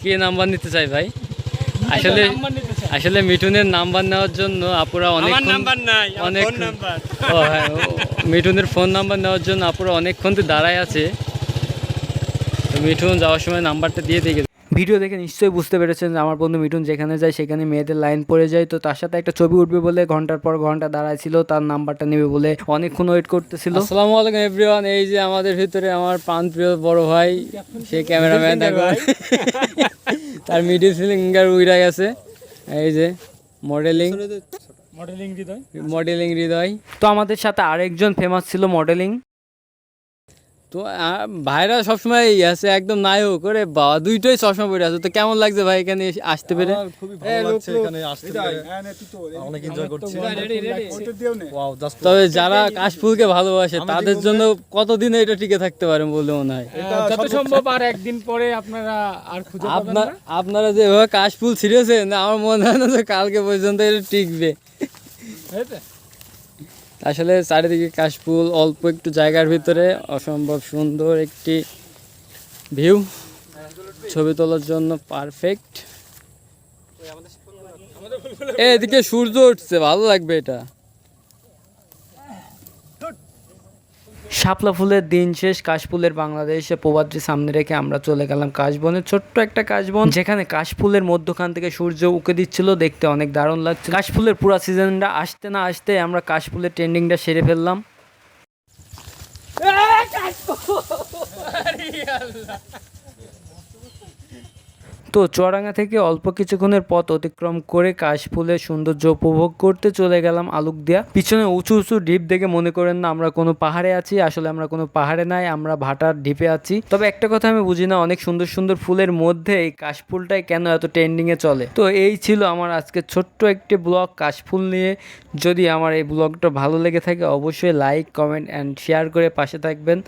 কে number নিতে চাই ভাই? আসলে আসলে মিঠুনের নাম্বার নেওয়ার জন্য আপুরা অনেক নাম্বার নাই অনেক হ্যাঁ মিঠুনের ফোন নাম্বার নেওয়ার জন্য আপুরা অনেকক্ষণ তো দাঁড়ায় আছে। মিঠুন যাওয়ার সময় নাম্বারটা দিয়ে দিয়ে। ভিডিও দেখে নিশ্চয়ই বুঝতে পেরেছেন যে আমার বন্ধু মিঠুন যেখানে যায় সেখানে মেয়েদের লাইন পড়ে যায়। তো তার সাথে একটা ছবি উঠবে বলে ঘণ্টার পর ঘণ্টা দাঁড়ায় ছিল তার নাম্বারটা নেবে বলে অনেকক্ষণ ওয়েট করতেছিল। আসসালামু আলাইকুম এভরিওয়ান এই যে আমাদের ভিতরে আমার প্রাণপ্রিয় বড় ভাই সে ক্যামেরাম্যান দেখো। তার মিডিল ফিঙ্গার উইরা গেছে। এই যে modelling modelling Hriday. Modelling Hriday. তো আমাদের সাথে আরেকজন ফেমাস ছিল মডেলিং তো ভাইরা সবসময় আছে একদম নায়ক। করে বাবা দুইটাই সবসময় পড়ে আছে। তো কেমন লাগছে ভাই এখানে এসে- আসতে পেরে? আমার খুবই ভালো লাগছে এখানে আসতে পেরে। অনেক এনজয় করছি। ওয়াও জাস্ট তবে যারা কাশফুলকে ভালোবাসে তাদের জন্য কতদিন এটা টিকে থাকতে পারে বলে মনে হয়? যত সম্ভব আর একদিন পরে আপনারা আর খুঁজে পাবেন আপনার আপনারা যেভাবে কাশফুল ছিঁড়েছেন আমার মনে হয় না যে কালকে পর্যন্ত এটা টিকবে? আসলে চারিদিকে কাশফুল, অল্প একটু জায়গার ভিতরে, অসম্ভব সুন্দর একটি ভিউ ছবি তোলার জন্য পারফেক্ট এদিকে সূর্য উঠছে, ভালো লাগবে এটা। শাপলা ফুলের দিন শেষ, কাশফুলের বাংলাদেশে প্রবাদটি সামনে রেখে আমরা চলে গেলাম কাশবনের ছোট্ট একটা কাশবন। যেখানে কাশফুলের মধ্যখান থেকে সূর্য উকে দিচ্ছিল, দেখতে অনেক দারুণ লাগছে। কাশফুলের পুরো সিজনটা আসতে না আসতে আমরা কাশফুলের ট্রেন্ডিংটা সেরে ফেললাম। তো চুয়াডাঙ্গা থেকে অল্প কিছুক্ষণের পথ অতিক্রম করে কাশফুলের সৌন্দর্য উপভোগ করতে চলে গেলাম আলুক দিয়া পিছনে উঁচু উঁচু ঢিপ দেখে মনে করেন না আমরা কোনো পাহাড়ে আছি, আসলে আমরা কোনো পাহাড়ে নাই, আমরা ভাটার ঢিপে আছি। তবে একটা কথা আমি বুঝি না, অনেক সুন্দর সুন্দর ফুলের মধ্যে এই কাশফুলটাই কেন এত ট্রেন্ডিং এ চলে? তো এই ছিল আমার আজকে ছোট্ট একটি ব্লগ কাশফুল নিয়ে। যদি আমার এই ব্লগটা ভালো লেগে থাকে, অবশ্যই লাইক কমেন্ট অ্যান্ড শেয়ার করে পাশে থাকবেন।